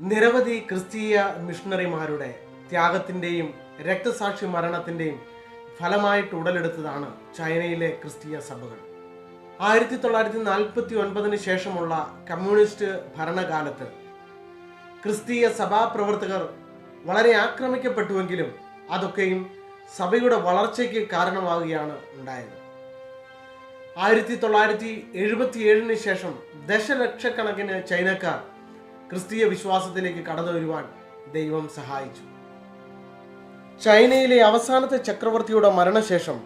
നിരവധി ക്രിസ്തീയ മിഷണറിമാരുടെ ത്യാഗത്തിന്റെയും രക്തസാക്ഷി മരണത്തിന്റെയും ഫലമായിട്ട് ഉടലെടുത്തതാണ് ചൈനയിലെ ക്രിസ്തീയ സഭകൾ. ആയിരത്തി തൊള്ളായിരത്തി നാൽപ്പത്തി ഒൻപതിന് ശേഷമുള്ള കമ്മ്യൂണിസ്റ്റ് ഭരണകാലത്ത് ക്രിസ്തീയ സഭാപ്രവർത്തകർ വളരെ ആക്രമിക്കപ്പെട്ടുവെങ്കിലും അതൊക്കെയും സഭയുടെ വളർച്ചയ്ക്ക് കാരണമാവുകയാണ് ഉണ്ടായത്. ആയിരത്തി തൊള്ളായിരത്തി എഴുപത്തി ഏഴിന് ശേഷം ദശലക്ഷക്കണക്കിന് ചൈനക്കാർ ക്രിസ്തീയ വിശ്വാസത്തിലേക്ക് കടന്നു വരുവാൻ ദൈവം സഹായിച്ചു. ചൈനയിലെ അവസാനത്തെ ചക്രവർത്തിയുടെ മരണശേഷം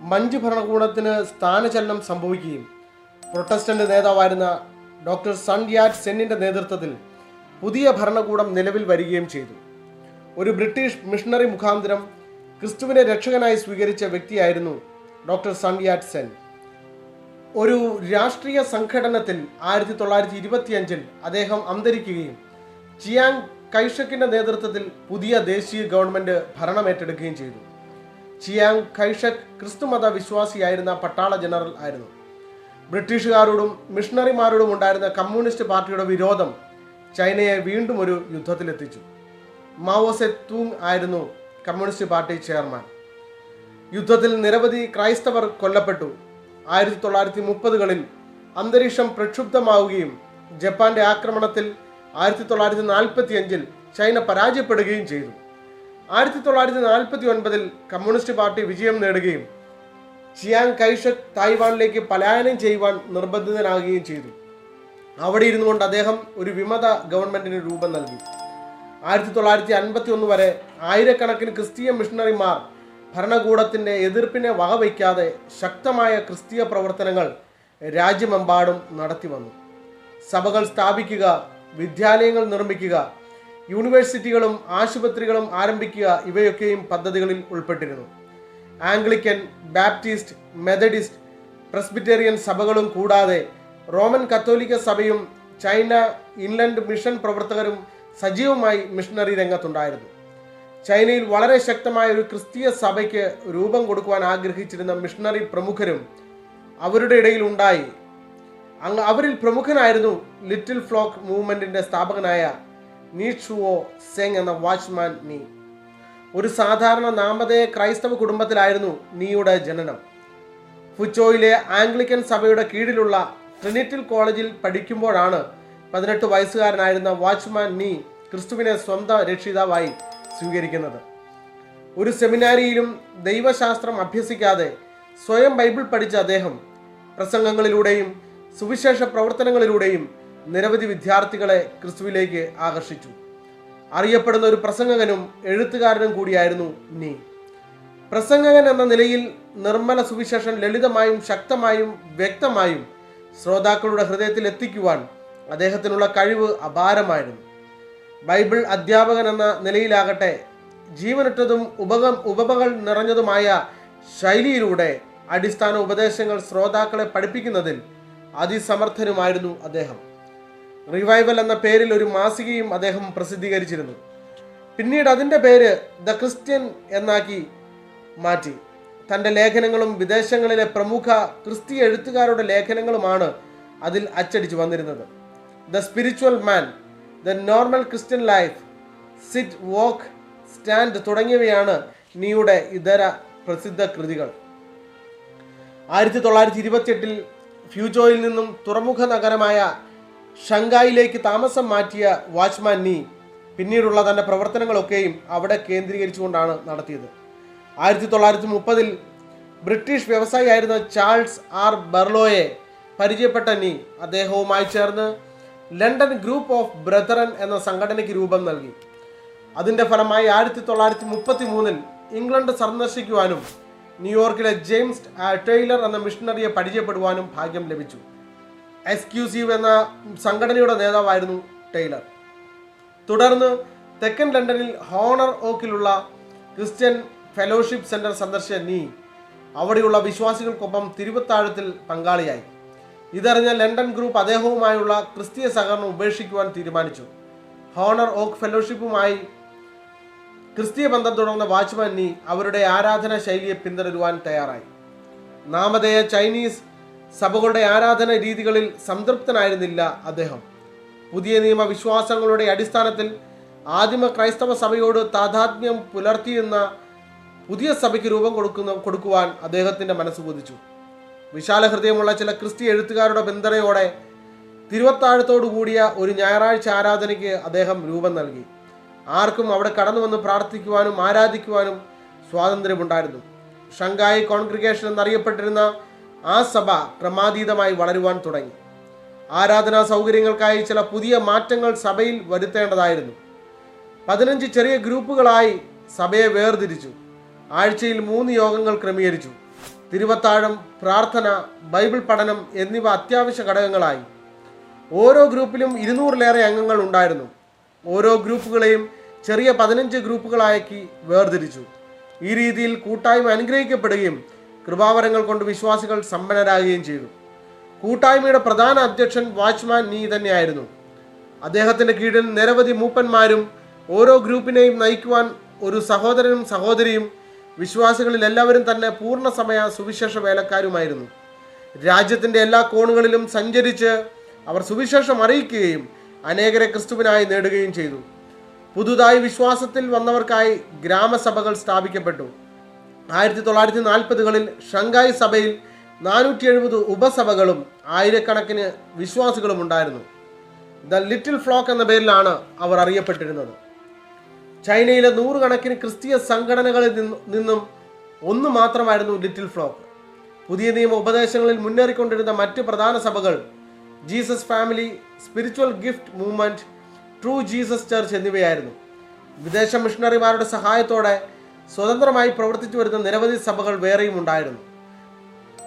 മഞ്ച് ഭരണകൂടത്തിന് സ്ഥാനചലനം സംഭവിക്കുകയും പ്രൊട്ടസ്റ്റന്റ് നേതാവായിരുന്ന ഡോക്ടർ സൺ യാറ്റ് സെന്നിന്റെ നേതൃത്വത്തിൽ പുതിയ ഭരണകൂടം നിലവിൽ വരികയും ചെയ്തു. ഒരു ബ്രിട്ടീഷ് മിഷണറി മുഖാന്തരം ക്രിസ്തുവിനെ രക്ഷകനായി സ്വീകരിച്ച വ്യക്തിയായിരുന്നു ഡോക്ടർ സൺ യാറ്റ് സെൻ. ഒരു രാഷ്ട്രീയ സംഘടനത്തിൽ ആയിരത്തി തൊള്ളായിരത്തി ഇരുപത്തിയഞ്ചിൽ അദ്ദേഹം അന്തരിക്കുകയും ചിയാങ് കൈഷക്കിന്റെ നേതൃത്വത്തിൽ പുതിയ ദേശീയ ഗവൺമെന്റ് ഭരണമേറ്റെടുക്കുകയും ചെയ്തു. ചിയാങ് കൈഷക് ക്രിസ്തുമത വിശ്വാസിയായിരുന്ന പട്ടാള ജനറൽ ആയിരുന്നു. ബ്രിട്ടീഷുകാരോടും മിഷണറിമാരോടും ഉണ്ടായിരുന്ന കമ്മ്യൂണിസ്റ്റ് പാർട്ടിയുടെ വിരോധം ചൈനയെ വീണ്ടും ഒരു യുദ്ധത്തിലെത്തിച്ചു. മാവോസെ തൂങ് ആയിരുന്നു കമ്മ്യൂണിസ്റ്റ് പാർട്ടി ചെയർമാൻ. യുദ്ധത്തിൽ നിരവധി ക്രൈസ്തവർ കൊല്ലപ്പെട്ടു. ആയിരത്തി തൊള്ളായിരത്തി മുപ്പതുകളിൽ അന്തരീക്ഷം പ്രക്ഷുബ്ധമാവുകയും ജപ്പാന്റെ ആക്രമണത്തിൽ ആയിരത്തി തൊള്ളായിരത്തി നാൽപ്പത്തി അഞ്ചിൽ ചൈന പരാജയപ്പെടുകയും ചെയ്തു. ആയിരത്തി തൊള്ളായിരത്തി നാൽപ്പത്തി ഒൻപതിൽ കമ്മ്യൂണിസ്റ്റ് പാർട്ടി വിജയം നേടുകയും ചിയാങ് കൈഷക് തായ്വാനിലേക്ക് പലായനം ചെയ്യുവാൻ നിർബന്ധിതനാകുകയും ചെയ്തു. അവിടെ ഇരുന്നു കൊണ്ട് അദ്ദേഹം ഒരു വിമത ഗവൺമെന്റിന് രൂപം നൽകി. ആയിരത്തി തൊള്ളായിരത്തി അൻപത്തി ഒന്ന് വരെ ആയിരക്കണക്കിന് ക്രിസ്തീയ മിഷണറിമാർ ഭരണകൂടത്തിന്റെ എതിർപ്പിനെ വകവയ്ക്കാതെ ശക്തമായ ക്രിസ്തീയ പ്രവർത്തനങ്ങൾ രാജ്യമെമ്പാടും നടത്തി വന്നു. സഭകൾ സ്ഥാപിക്കുക വിദ്യാലയങ്ങൾ നിർമ്മിക്കുക യൂണിവേഴ്സിറ്റികളും ആശുപത്രികളും ആരംഭിക്കുക ഇവയൊക്കെയും പദ്ധതികളിൽ ഉൾപ്പെട്ടിരുന്നു. ആംഗ്ലിക്കൻ ബാപ്റ്റിസ്റ്റ് മെത്തഡിസ്റ്റ് പ്രസ്ബിറ്റേറിയൻ സഭകളും കൂടാതെ റോമൻ കത്തോലിക്ക സഭയും ചൈന ഇൻലൻഡ് മിഷൻ പ്രവർത്തകരും സജീവമായി മിഷണറി രംഗത്തുണ്ടായിരുന്നു. ചൈനയിൽ വളരെ ശക്തമായ ഒരു ക്രിസ്തീയ സഭയ്ക്ക് രൂപം കൊടുക്കുവാൻ ആഗ്രഹിച്ചിരുന്ന മിഷണറി പ്രമുഖരും അവരുടെ ഇടയിൽ ഉണ്ടായി. അങ്ങ് അവരിൽ പ്രമുഖനായിരുന്നു ലിറ്റിൽ ഫ്ലോക്ക് മൂവ്മെന്റിന്റെ സ്ഥാപകനായ നീഷുവോ സെങ് എന്ന വാച്ച്മാൻ നീ. ഒരു സാധാരണ നാമതേയ ക്രൈസ്തവ കുടുംബത്തിലായിരുന്നു നീയുടെ ജനനം. ഫുച്ചോയിലെ ആംഗ്ലിക്കൻ സഭയുടെ കീഴിലുള്ള ട്രിനിറ്റിൽ കോളേജിൽ പഠിക്കുമ്പോഴാണ് പതിനെട്ട് വയസ്സുകാരനായിരുന്ന വാച്ച്മാൻ നീ ക്രിസ്തുവിനെ സ്വന്തം രക്ഷിതാവായി സ്വീകരിക്കുന്നത്. ഒരു സെമിനാരിയിലും ദൈവശാസ്ത്രം അഭ്യസിക്കാതെ സ്വയം ബൈബിൾ പഠിച്ച അദ്ദേഹം പ്രസംഗങ്ങളിലൂടെയും സുവിശേഷ പ്രവർത്തനങ്ങളിലൂടെയും നിരവധി വിദ്യാർത്ഥികളെ ക്രിസ്തുവിലേക്ക് ആകർഷിച്ചു. അറിയപ്പെടുന്ന ഒരു പ്രസംഗകനും എഴുത്തുകാരനും കൂടിയായിരുന്നു നീ. പ്രസംഗകൻ എന്ന നിലയിൽ നിർമ്മല സുവിശേഷം ലളിതമായും ശക്തമായും വ്യക്തമായും ശ്രോതാക്കളുടെ ഹൃദയത്തിൽ എത്തിക്കുവാൻ അദ്ദേഹത്തിനുള്ള കഴിവ് അപാരമായിരുന്നു. ബൈബിൾ അധ്യാപകൻ എന്ന നിലയിലാകട്ടെ ജീവനിട്ടതും ഉപക ഉപമകൾ നിറഞ്ഞതുമായ ശൈലിയിലൂടെ അടിസ്ഥാന ഉപദേശങ്ങൾ ശ്രോതാക്കളെ പഠിപ്പിക്കുന്നതിൽ അതിസമർത്ഥനുമായിരുന്നു അദ്ദേഹം. റിവൈവൽ എന്ന പേരിൽ ഒരു മാസികയും അദ്ദേഹം പ്രസിദ്ധീകരിച്ചിരുന്നു. പിന്നീട് അതിന്റെ പേര് ദ ക്രിസ്ത്യൻ എന്നാക്കി മാറ്റി. തന്റെ ലേഖനങ്ങളും വിദേശങ്ങളിലെ പ്രമുഖ ക്രിസ്തീയ എഴുത്തുകാരുടെ ലേഖനങ്ങളുമാണ് അതിൽ അച്ചടിച്ചു വന്നിരുന്നത്. The spiritual man the normal Christian life sit walk stand തുടങ്ങിയവയാണ് നീയുടെ ഇതര പ്രസിദ്ധ കൃതികൾ. ആയിരത്തി തൊള്ളായിരത്തി ഇരുപത്തിയെട്ടിൽ ഫ്യൂജോയിൽ നിന്നും തുറമുഖ നഗരമായ ഷങ്കായിലേക്ക് താമസം മാറ്റിയ വാച്ച്മാൻ നീ പിന്നീടുള്ള തന്റെ പ്രവർത്തനങ്ങളൊക്കെയും അവിടെ കേന്ദ്രീകരിച്ചുകൊണ്ടാണ് നടത്തിയത്. ആയിരത്തി തൊള്ളായിരത്തി മുപ്പതിൽ ബ്രിട്ടീഷ് വ്യവസായിയായിരുന്ന ചാൾസ് ആർ ബെർലോയെ പരിചയപ്പെട്ട നീ അദ്ദേഹവുമായി ചേർന്ന് ലണ്ടൻ ഗ്രൂപ്പ് ഓഫ് ബ്രദറൻ എന്ന സംഘടനയ്ക്ക് രൂപം നൽകി. അതിന്റെ ഫലമായി ആയിരത്തി തൊള്ളായിരത്തി മുപ്പത്തി മൂന്നിൽ ഇംഗ്ലണ്ട് സന്ദർശിക്കുവാനും ന്യൂയോർക്കിലെ ജെയിംസ് ടൈലർ എന്ന മിഷണറിയെ പരിചയപ്പെടുവാനും ഭാഗ്യം ലഭിച്ചു. എക്സ്ക്യൂസീവ് എന്ന സംഘടനയുടെ നേതാവായിരുന്നു ടൈലർ. തുടർന്ന് തെക്കൻ ലണ്ടനിൽ ഹോണർ ഓക്കിലുള്ള ക്രിസ്ത്യൻ ഫെലോഷിപ്പ് സെന്റർ സന്ദർശിച്ച നീ അവിടെയുള്ള വിശ്വാസികൾക്കൊപ്പം തിരുവത്താഴത്തിൽ പങ്കാളിയായി. ഇതറിഞ്ഞ ലണ്ടൻ ഗ്രൂപ്പ് അദ്ദേഹവുമായുള്ള ക്രിസ്തീയ സഹകരണം ഉപേക്ഷിക്കുവാൻ തീരുമാനിച്ചു. ഹോണർ ഓക്ക് ഫെലോഷിപ്പുമായി ക്രിസ്തീയ ബന്ധം തുടർന്ന വാച്ച്മാൻ നീ അവരുടെ ആരാധന ശൈലിയെ പിന്തുടരുവാൻ തയ്യാറായി. നാമധേയ ചൈനീസ് സഭകളുടെ ആരാധന രീതികളിൽ സംതൃപ്തനായിരുന്നില്ല അദ്ദേഹം. പുതിയ നിയമ വിശ്വാസങ്ങളുടെ അടിസ്ഥാനത്തിൽ ആദിമ ക്രൈസ്തവ സഭയോട് താതാത്മ്യം പുലർത്തിയെന്ന പുതിയ സഭയ്ക്ക് രൂപം കൊടുക്കുന്ന കൊടുക്കുവാൻ അദ്ദേഹത്തിന്റെ മനസ്സ് കൊതിച്ചു. വിശാല ഹൃദയമുള്ള ചില ക്രിസ്ത്യ എഴുത്തുകാരുടെ പിന്തുണയോടെ തിരുവത്താഴത്തോടു കൂടിയ ഒരു ഞായറാഴ്ച ആരാധനയ്ക്ക് അദ്ദേഹം രൂപം നൽകി. ആർക്കും അവിടെ കടന്നു വന്ന് പ്രാർത്ഥിക്കുവാനും ആരാധിക്കുവാനും സ്വാതന്ത്ര്യമുണ്ടായിരുന്നു. ഷങ്കായി കോൺഗ്രിഗേഷൻ എന്നറിയപ്പെട്ടിരുന്ന ആ സഭ ക്രമാതീതമായി വളരുവാൻ തുടങ്ങി. ആരാധനാ സൗകര്യങ്ങൾക്കായി ചില പുതിയ മാറ്റങ്ങൾ സഭയിൽ വരുത്തേണ്ടതായിരുന്നു. പതിനഞ്ച് ചെറിയ ഗ്രൂപ്പുകളായി സഭയെ വേർതിരിച്ചു. ആഴ്ചയിൽ മൂന്ന് യോഗങ്ങൾ ക്രമീകരിച്ചു. തിരുവത്താഴം പ്രാർത്ഥന ബൈബിൾ പഠനം എന്നിവ അത്യാവശ്യ ഘടകങ്ങളായി. ഓരോ ഗ്രൂപ്പിലും ഇരുന്നൂറിലേറെ അംഗങ്ങൾ ഉണ്ടായിരുന്നു. ഓരോ ഗ്രൂപ്പുകളെയും ചെറിയ പതിനഞ്ച് ഗ്രൂപ്പുകളാക്കി വേർതിരിച്ചു. ഈ രീതിയിൽ കൂട്ടായ്മ അനുഗ്രഹിക്കപ്പെടുകയും കൃപാവരങ്ങൾ കൊണ്ട് വിശ്വാസികൾ സമ്പന്നരാകുകയും ചെയ്തു. കൂട്ടായ്മയുടെ പ്രധാന അധ്യക്ഷൻ വാച്ച്മാൻ നീ തന്നെയായിരുന്നു. അദ്ദേഹത്തിന്റെ കീഴിൽ നിരവധി മൂപ്പന്മാരും ഓരോ ഗ്രൂപ്പിനെയും നയിക്കുവാൻ ഒരു സഹോദരനും സഹോദരിയും വിശ്വാസികളിൽ എല്ലാവരും തന്നെ പൂർണസമയ സുവിശേഷ വേലക്കാരുമായിരുന്നു. രാജ്യത്തിന്റെ എല്ലാ കോണുകളിലും സഞ്ചരിച്ച് അവർ സുവിശേഷം അറിയിക്കുകയും അനേകരെ ക്രിസ്തുവിനായി നേടുകയും ചെയ്തു. പുതുതായി വിശ്വാസത്തിൽ വന്നവർക്കായി ഗ്രാമസഭകൾ സ്ഥാപിക്കപ്പെട്ടു. ആയിരത്തി തൊള്ളായിരത്തി നാൽപ്പതുകളിൽ ഷങ്കായ് സഭയിൽ നാനൂറ്റി എഴുപത് ഉപസഭകളും ആയിരക്കണക്കിന് വിശ്വാസികളും ഉണ്ടായിരുന്നു. ദ ലിറ്റിൽ ഫ്ലോക്ക് എന്ന പേരിലാണ് അവർ അറിയപ്പെട്ടിരുന്നത്. ചൈനയിലെ നൂറുകണക്കിന് ക്രിസ്തീയ സംഘടനകളിൽ നിന്നും- ഒന്ന് മാത്രമായിരുന്നു ലിറ്റിൽ ഫ്ലോക്ക്. പുതിയ നിയമ ഉപദേശങ്ങളിൽ മുന്നേറിക്കൊണ്ടിരുന്ന മറ്റ് പ്രധാന സഭകൾ Jesus family spiritual gift movement true Jesus church എന്നിവയായിരുന്നു. വിദേശ മിഷണറിമാരുടെ സഹായത്തോടെ സ്വതന്ത്രമായി പ്രവർത്തിച്ചു വരുന്ന നിരവധി സഭകൾ വേറെയും ഉണ്ടായിരുന്നു.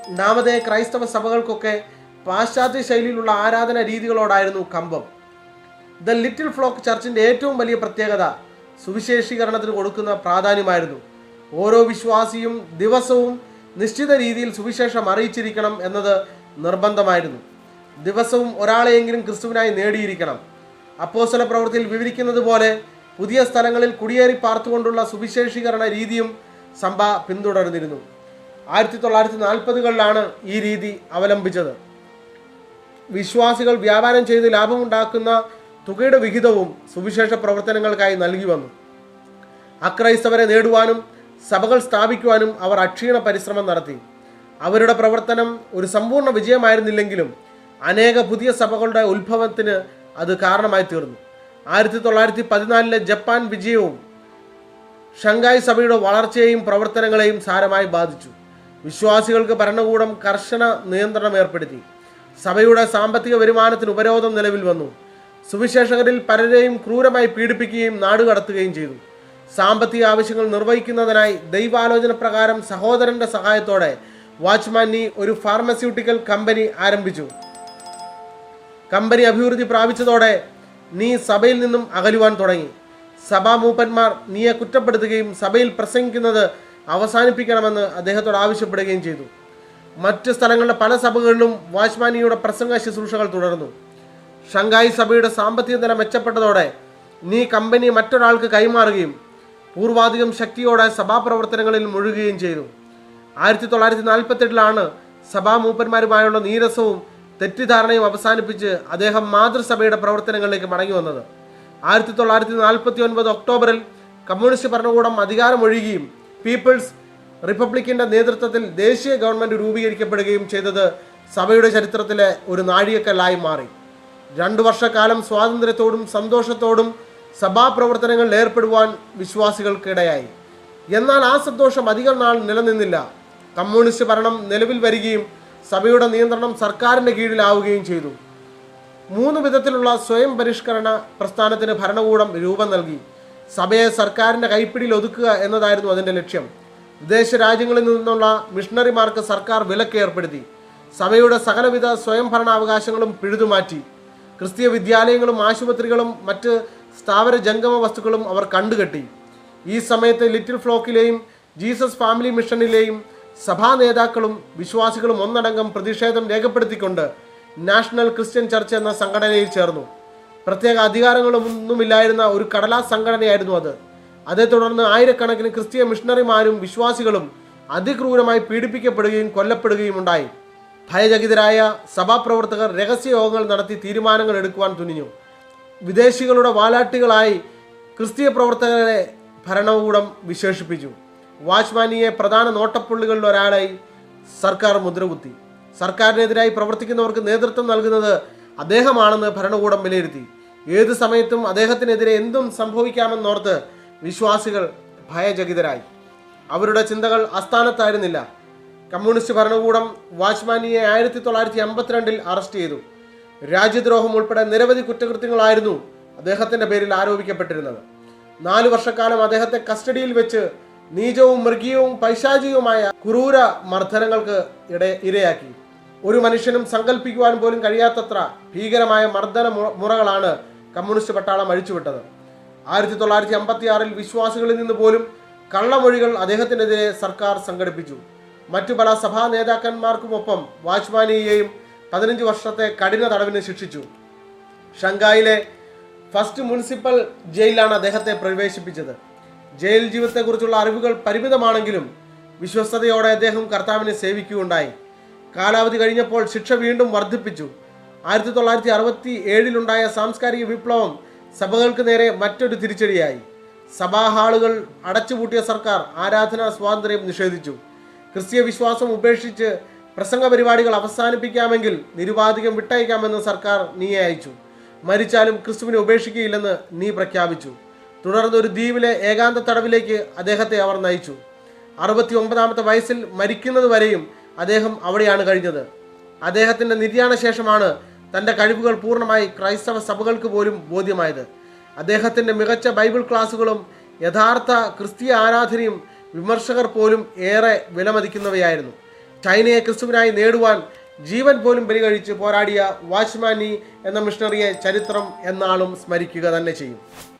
നാമതേ ക്രൈസ്തവ സഭകൾക്കൊക്കെ പാശ്ചാത്യ ശൈലിയിലുള്ള ആരാധന രീതികളോടായിരുന്നു കമ്പം. ദ ലിറ്റിൽ ഫ്ലോക്ക് ചർച്ചിന്റെ ഏറ്റവും വലിയ പ്രത്യേകത സുവിശേഷീകരണത്തിന് കൊടുക്കുന്ന പ്രാധാന്യമായിരുന്നു. ഓരോ വിശ്വാസിയും ദിവസവും നിശ്ചിത രീതിയിൽ സുവിശേഷം അറിയിച്ചിരിക്കണം എന്നത് നിർബന്ധമായിരുന്നു. ദിവസവും ഒരാളെയെങ്കിലും ക്രിസ്തുവിനായി നേടിയിരിക്കണം. അപ്പോസ്തല പ്രവൃത്തിയിൽ വിവരിക്കുന്നത് പോലെ പുതിയ സ്ഥലങ്ങളിൽ കുടിയേറി പാർത്തുകൊണ്ടുള്ള സുവിശേഷീകരണ രീതിയും സഭ പിന്തുടർന്നിരുന്നു. ആയിരത്തി തൊള്ളായിരത്തി നാൽപ്പതുകളിലാണ് ഈ രീതി അവലംബിച്ചത്. വിശ്വാസികൾ വ്യാപാരം ചെയ്ത് ലാഭമുണ്ടാക്കുന്ന തുകയുടെ വിഹിതവും സുവിശേഷ പ്രവർത്തനങ്ങൾക്കായി നൽകി വന്നു. അക്രൈസ്തവരെ നേടുവാനും സഭകൾ സ്ഥാപിക്കുവാനും അവർ അക്ഷീണ പരിശ്രമം നടത്തി. അവരുടെ പ്രവർത്തനം ഒരു സമ്പൂർണ വിജയമായിരുന്നില്ലെങ്കിലും അനേക പുതിയ സഭകളുടെ ഉത്ഭവത്തിന് അത് കാരണമായി തീർന്നു. ആയിരത്തി തൊള്ളായിരത്തി പതിനാലിലെ ജപ്പാൻ വിജയവും ഷങ്കായ് സഭയുടെ വളർച്ചയെയും പ്രവർത്തനങ്ങളെയും സാരമായി ബാധിച്ചു. വിശ്വാസികൾക്ക് ഭരണകൂടം കർശന നിയന്ത്രണം ഏർപ്പെടുത്തി. സഭയുടെ സാമ്പത്തിക വരുമാനത്തിന് ഉപരോധം നിലവിൽ വന്നു. സുവിശേഷകരിൽ പലരെയും ക്രൂരമായി പീഡിപ്പിക്കുകയും നാടുകടത്തുകയും ചെയ്തു. സാമ്പത്തിക ആവശ്യങ്ങൾ നിർവഹിക്കുന്നതിനായി ദൈവാലോചന പ്രകാരം സഹോദരന്റെ സഹായത്തോടെ വാച്ച്മാൻ നീ ഒരു ഫാർമസ്യൂട്ടിക്കൽ കമ്പനി ആരംഭിച്ചു. കമ്പനി അഭിവൃദ്ധി പ്രാപിച്ചതോടെ നീ സഭയിൽ നിന്നും അകലുവാൻ തുടങ്ങി. സഭാ മൂപ്പന്മാർ നീയെ കുറ്റപ്പെടുത്തുകയും സഭയിൽ പ്രസംഗിക്കുന്നത് അവസാനിപ്പിക്കണമെന്ന് അദ്ദേഹത്തോട് ആവശ്യപ്പെടുകയും ചെയ്തു. മറ്റ് സ്ഥലങ്ങളുടെ പല സഭകളിലും വാച്ച്മാനിയുടെ പ്രസംഗ ശുശ്രൂഷകൾ തുടർന്നു. ഷങ്കായി സഭയുടെ സാമ്പത്തിക നില മെച്ചപ്പെട്ടതോടെ നീ കമ്പനി മറ്റൊരാൾക്ക് കൈമാറുകയും പൂർവാധികം ശക്തിയോടെ സഭാപ്രവർത്തനങ്ങളിൽ മുഴുകുകയും ചെയ്തു. ആയിരത്തി തൊള്ളായിരത്തി നാൽപ്പത്തെട്ടിലാണ് സഭാ മൂപ്പന്മാരുമായുള്ള നീരസവും തെറ്റിദ്ധാരണയും അവസാനിപ്പിച്ച് അദ്ദേഹം മാതൃസഭയുടെ പ്രവർത്തനങ്ങളിലേക്ക് മടങ്ങി വന്നത്. ആയിരത്തി തൊള്ളായിരത്തി നാൽപ്പത്തി ഒൻപത് ഒക്ടോബറിൽ കമ്മ്യൂണിസ്റ്റ് ഭരണകൂടം അധികാരമൊഴിയുകയും പീപ്പിൾസ് റിപ്പബ്ലിക്കിന്റെ നേതൃത്വത്തിൽ ദേശീയ ഗവൺമെന്റ് രൂപീകരിക്കപ്പെടുകയും ചെയ്തത് സഭയുടെ ചരിത്രത്തിലെ ഒരു നാഴികക്കല്ലായി മാറി. രണ്ടു വർഷക്കാലം സ്വാതന്ത്ര്യത്തോടും സന്തോഷത്തോടും സഭാപ്രവർത്തനങ്ങളിൽ ഏർപ്പെടുവാൻ വിശ്വാസികൾക്കിടയായി. എന്നാൽ ആ സന്തോഷം അധികം നാൾ നിലനിന്നില്ല. കമ്മ്യൂണിസ്റ്റ് ഭരണം നിലവിൽ വരികയും സഭയുടെ നിയന്ത്രണം സർക്കാരിന്റെ കീഴിലാവുകയും ചെയ്തു. മൂന്ന് വിധത്തിലുള്ള സ്വയം പരിഷ്കരണ പ്രസ്ഥാനത്തിന് ഭരണകൂടം രൂപം നൽകി. സഭയെ സർക്കാരിന്റെ കൈപ്പിടിയിൽ ഒതുക്കുക എന്നതായിരുന്നു അതിന്റെ ലക്ഷ്യം. വിദേശ രാജ്യങ്ങളിൽ നിന്നുള്ള മിഷണറിമാർക്ക് സർക്കാർ വിലക്ക് ഏർപ്പെടുത്തി സഭയുടെ സകലവിധ സ്വയം ഭരണാവകാശങ്ങളും പിഴുതുമാറ്റി. ക്രിസ്തീയ വിദ്യാലയങ്ങളും ആശുപത്രികളും മറ്റ് സ്ഥാവര ജംഗമ വസ്തുക്കളും അവർ കണ്ടുകെട്ടി. ഈ സമയത്ത് ലിറ്റിൽ ഫ്ലോക്കിലെയും ജീസസ് ഫാമിലി മിഷനിലെയും സഭാ നേതാക്കളും വിശ്വാസികളും ഒന്നടങ്കം പ്രതിഷേധം രേഖപ്പെടുത്തിക്കൊണ്ട് നാഷണൽ ക്രിസ്ത്യൻ ചർച്ച് എന്ന സംഘടനയിൽ ചേർന്നു. പ്രത്യേക അധികാരങ്ങളൊന്നുമില്ലായിരുന്ന ഒരു കടലാസ് സംഘടനയായിരുന്നു അത്. അതേ തുടർന്ന് ആയിരക്കണക്കിന് ക്രിസ്തീയ മിഷണറിമാരും വിശ്വാസികളും അതിക്രൂരമായി പീഡിപ്പിക്കപ്പെടുകയും കൊല്ലപ്പെടുകയും ഉണ്ടായി. ഭയചകിതരായ സഭാപ്രവർത്തകർ രഹസ്യയോഗങ്ങൾ നടത്തി തീരുമാനങ്ങൾ എടുക്കുവാൻ തുനിഞ്ഞു. വിദേശികളുടെ വാലാട്ടികളായി ക്രിസ്തീയ പ്രവർത്തകരെ ഭരണകൂടം വിശേഷിപ്പിച്ചു. വാച്ച്മാനിയെ പ്രധാന നോട്ടപ്പുള്ളികളിൽ ഒരാളായി സർക്കാർ മുദ്രകുത്തി. സർക്കാരിനെതിരായി പ്രവർത്തിക്കുന്നവർക്ക് നേതൃത്വം നൽകുന്നത് അദ്ദേഹമാണെന്ന് ഭരണകൂടം വിലയിരുത്തി. ഏത് സമയത്തും അദ്ദേഹത്തിനെതിരെ എന്തും സംഭവിക്കാമെന്നോർത്ത് വിശ്വാസികൾ ഭയചകിതരായി. അവരുടെ ചിന്തകൾ അസ്ഥാനത്തായിരുന്നില്ല കമ്മ്യൂണിസ്റ്റ് ഭരണകൂടം വാച്ച്മാനിയെ ആയിരത്തി തൊള്ളായിരത്തി അമ്പത്തിരണ്ടിൽ അറസ്റ്റ് ചെയ്തു. രാജ്യദ്രോഹം ഉൾപ്പെടെ നിരവധി കുറ്റകൃത്യങ്ങളായിരുന്നു അദ്ദേഹത്തിന്റെ പേരിൽ ആരോപിക്കപ്പെട്ടിരുന്നത്. നാലു വർഷക്കാലം അദ്ദേഹത്തെ കസ്റ്റഡിയിൽ വെച്ച് നീചവും മൃഗീയവും പൈശാചികവുമായ ക്രൂര മർദ്ദനങ്ങൾക്ക് ഇട ഇരയാക്കി. ഒരു മനുഷ്യനും സങ്കല്പിക്കുവാൻ പോലും കഴിയാത്തത്ര ഭീകരമായ മർദ്ദന മുറകളാണ് കമ്മ്യൂണിസ്റ്റ് പട്ടാളം അഴിച്ചുവിട്ടത്. ആയിരത്തി തൊള്ളായിരത്തി അമ്പത്തി ആറിൽ വിശ്വാസികളിൽ നിന്ന് പോലും കള്ളമൊഴികൾ അദ്ദേഹത്തിനെതിരെ സർക്കാർ സംഘടിപ്പിച്ചു. മറ്റു പല സഭാ നേതാക്കന്മാർക്കുമൊപ്പം വാജ്പാനിയെയും പതിനഞ്ച് വർഷത്തെ കഠിന തടവിന് ശിക്ഷിച്ചു. ഷങ്കായിലെ ഫസ്റ്റ് മുനിസിപ്പൽ ജയിലിലാണ് അദ്ദേഹത്തെ പ്രവേശിപ്പിച്ചത്. ജയിൽ ജീവിതത്തെക്കുറിച്ചുള്ള അറിവുകൾ പരിമിതമാണെങ്കിലും വിശ്വസ്തയോടെ അദ്ദേഹം കർത്താവിനെ സേവിക്കുകയുണ്ടായി. കാലാവധി കഴിഞ്ഞപ്പോൾ ശിക്ഷ വീണ്ടും വർദ്ധിപ്പിച്ചു. ആയിരത്തി തൊള്ളായിരത്തി അറുപത്തി ഏഴിലുണ്ടായ സാംസ്കാരിക വിപ്ലവം സഭകൾക്ക് നേരെ മറ്റൊരു തിരിച്ചടിയായി. സഭാ ഹാളുകൾ അടച്ചുപൂട്ടിയ സർക്കാർ ആരാധനാ സ്വാതന്ത്ര്യം നിഷേധിച്ചു. ക്രിസ്തീയ വിശ്വാസം ഉപേക്ഷിച്ച് പ്രസംഗ പരിപാടികൾ അവസാനിപ്പിക്കാമെങ്കിൽ നിരുപാധികം വിട്ടയക്കാമെന്ന് സർക്കാർ നീയെ അയച്ചു. മരിച്ചാലും ക്രിസ്തുവിനെ ഉപേക്ഷിക്കുകയില്ലെന്ന് നീ പ്രഖ്യാപിച്ചു. തുടർന്ന് ഒരു ദ്വീപിലെ ഏകാന്ത തടവിലേക്ക് അദ്ദേഹത്തെ അവർ നയിച്ചു. അറുപത്തി ഒമ്പതാമത്തെ വയസ്സിൽ മരിക്കുന്നത് വരെയും അദ്ദേഹം അവിടെയാണ് കഴിഞ്ഞത്. അദ്ദേഹത്തിന്റെ നിര്യാണ ശേഷമാണ് തന്റെ കഴിവുകൾ പൂർണമായി ക്രൈസ്തവ സഭകൾക്ക് പോലും ബോധ്യമായത്. അദ്ദേഹത്തിന്റെ മികച്ച ബൈബിൾ ക്ലാസുകളും യഥാർത്ഥ ക്രിസ്തീയ ആരാധനയും വിമർശകർ പോലും ഏറെ വിലമതിക്കുന്നവയായിരുന്നു. ചൈനയെ ക്രിസ്തുവിനായി നേടുവാൻ ജീവൻ പോലും ബലികഴിച്ച് പോരാടിയ വാച്ച്മാനി എന്ന മിഷണറിയെ ചരിത്രം എന്നാളും സ്മരിക്കുക തന്നെ ചെയ്യും.